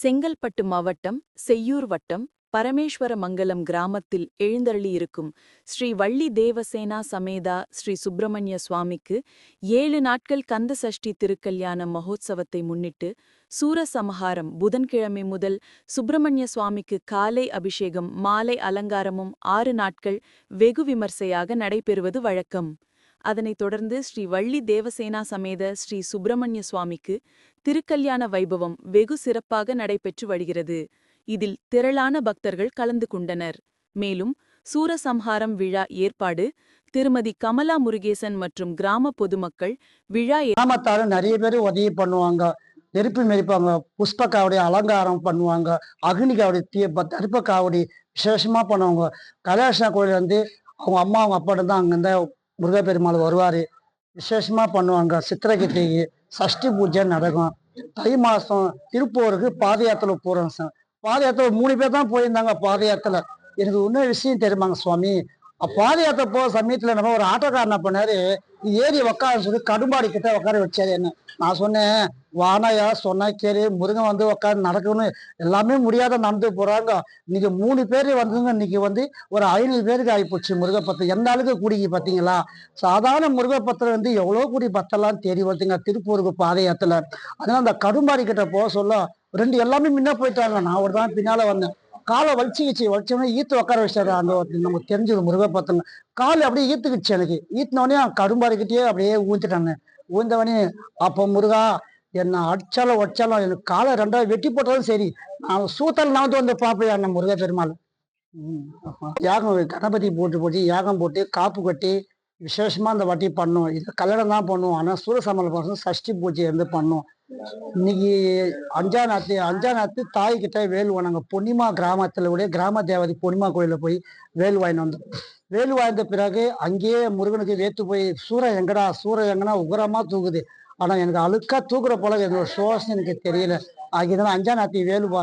செங்கல்பட்டு மாவட்டம் செய்யூர் வட்டம் பரமேஸ்வரமங்கலம் கிராமத்தில் எழுந்தருளியிருக்கும் ஸ்ரீ வள்ளி தேவசேனா சமேதா ஸ்ரீ சுப்பிரமணிய சுவாமிக்கு ஏழு நாட்கள் கந்த சஷ்டி திருக்கல்யாண மகோத்சவத்தை முன்னிட்டு சூரசமஹாரம் புதன்கிழமை முதல் சுப்பிரமணிய சுவாமிக்கு காலை அபிஷேகம் மாலை அலங்காரமும் ஆறு நாட்கள் வெகு விமர்சையாக நடைபெறுவது வழக்கம். அதனைத் தொடர்ந்து ஸ்ரீ வள்ளி தேவசேனா சமேத ஸ்ரீ சுப்பிரமணிய சுவாமிக்கு திருக்கல்யாண வைபவம் வெகு சிறப்பாக நடைபெற்று வருகிறது. இதில் திரளான பக்தர்கள் கலந்து கொண்டனர். மேலும் சூரசம்ஹாரம் விழா ஏற்பாடு திருமதி கமலா முருகேசன் மற்றும் கிராம பொதுமக்கள் விழா ஏ- நிறைய பேர் உதவி பண்ணுவாங்க. நெருப்பு மெரிப்பாங்க புஷ்பக்காவுடைய அலங்காரம் பண்ணுவாங்க. அக்னி தீ தருப்பக்காவுடைய விசேஷமா பண்ணுவாங்க. கலாஷா கோயில் வந்து அவங்க அம்மா அவங்க அப்பா தான் அங்கிருந்த முருகப்பெருமாள் வருவார். விசேஷமாக பண்ணுவாங்க. சித்திரகிரிக்கு சஷ்டி பூஜை நடக்கும். தை மாதம் திருப்பூருக்கு பாத யாத்திரை போகிறோம் சார். பாத யாத்திரை மூணு பேர் தான் போயிருந்தாங்க பாத யாத்திரை. எனக்கு இன்னொரு விஷயம் தெரியுமாங்க சுவாமி? பாத யாத்திரை போகிற சமயத்தில் நம்ம ஒரு ஆட்டோக்காரன் பண்ணார் பண்ணாரு? ஏறி உக்கார சொல்லி கடும்பாடி கிட்ட உட்கார வச்சாரு என்ன? நான் சொன்னேன் வானாயா சொன்னா கேளு முருகன் வந்து உட்காந்து நடக்கணும் எல்லாமே முடியாத நடந்து போறாங்க. இன்னைக்கு மூணு பேர் வந்துங்க இன்னைக்கு வந்து ஒரு ஐநூறு பேருக்கு ஆகிப்போச்சு முருகப்பத்திரம் எந்த அளவுக்கு கூடிக்கு பார்த்தீங்களா சாதாரண முருகப்பத்திரம் வந்து எவ்வளோ கூடி பத்தெல்லாம் தேடி வருதுங்க திருப்பூருக்கு பாதையத்தில். அதனால அந்த கடும்பாடி கிட்ட போக சொல்ல ரெண்டு எல்லாமே முன்ன போயிட்டாங்க. நான் ஒரு தான் பின்னால வந்தேன். காலை வலிச்சுக்கிச்சு வலிச்சோடனே ஈத்து உட்கார வச்சாரு அந்த நமக்கு தெரிஞ்சது முருகப்பத்திரம் கால் அப்படியே ஈத்துக்குச்சு எனக்கு. ஈத்தினோடனே கடும்பாடிக்கிட்டே அப்படியே ஊந்துட்டாங்க ஊந்தவனே அப்போ முருகா என்ன அடிச்சாலும் ஒடிச்சாலும் எனக்கு காலை ரெண்டாவது வெட்டி போட்டாலும் சரி. நான் சூத்தல் நான் வந்து பார்ப்பேன் அண்ணன் முருகா பெருமாள். யாகம் கணபதி போட்டு போட்டு யாகம் போட்டு காப்பு கட்டி விசேஷமாக அந்த வாட்டி பண்ணோம். இது கல்யாணம் தான் பண்ணுவோம் ஆனால் சூரசமல சஷ்டி பூஜை வந்து பண்ணோம். இன்னைக்கு அஞ்சா நாத்து அஞ்சா நாத்து தாய் கிட்ட வேல் வாங்க பொன்னிமா கிராமத்துல உடைய கிராம தேவதை பொன்னிமா கோயில போய் வேல் வாங்கிட்டு வந்தோம். வேல் வாய்ந்த பிறகு அங்கேயே முருகனுக்கு வேத்து போய் சூர எங்கடா சூர எங்கன்னா உகரமா தூக்குது ஆனா எனக்கு அழுக்கா தூக்குற போல என்னோட சோசனை எனக்கு தெரியல. ஆகியதால அஞ்சா நாத்தி வேல் வா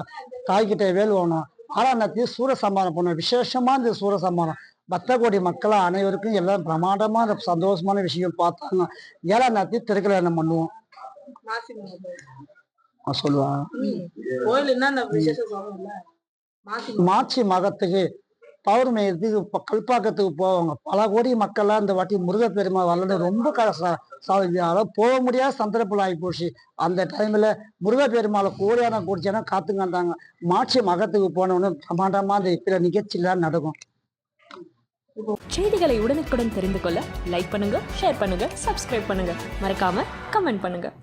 தாய்கிட்ட வேல் வாங்கணும் ஆறாம் நாத்தி சூர சம்மானம் விசேஷமா இந்த சூர சம்மானம் பக்த கோடி மக்கள் அனைவருக்கும் எல்லாம் பிரமாண்டமான அந்த சந்தோஷமான விஷயம் பார்த்தாங்க ஏழாம் நாத்தி திருக்கல்யாணம் பண்ணுவோம். சொல்லுங்கல்ல மாசி மார்ச் மாதத்துக்கு பௌர்ணமி இதுக்கு இப்போ கல்பாக்கத்துக்கு போவாங்க. பல கோடி மக்கள்லாம் இந்த வாட்டி முருகப்பெருமா வரலன்னு ரொம்ப க ச- ச- அதாவது போக முடியாத சந்தர்ப்பம் ஆகி போச்சு. அந்த டைம்ல முருகப்பெருமாளை கோடியான கோடிச்சானா காத்துங்க வந்தாங்க மார்ச் மகத்துக்கு போனோன்னு பிரமாண்டமா அந்த பிற நிகழ்ச்சிலாம் நடக்கும். செய்திகளை உடனுக்குடன் தெரிந்து கொள்ள லைக் பண்ணுங்க ஷேர் பண்ணுங்க சப்ஸ்கிரைப் பண்ணுங்க. மறக்காம கமெண்ட் பண்ணுங்க.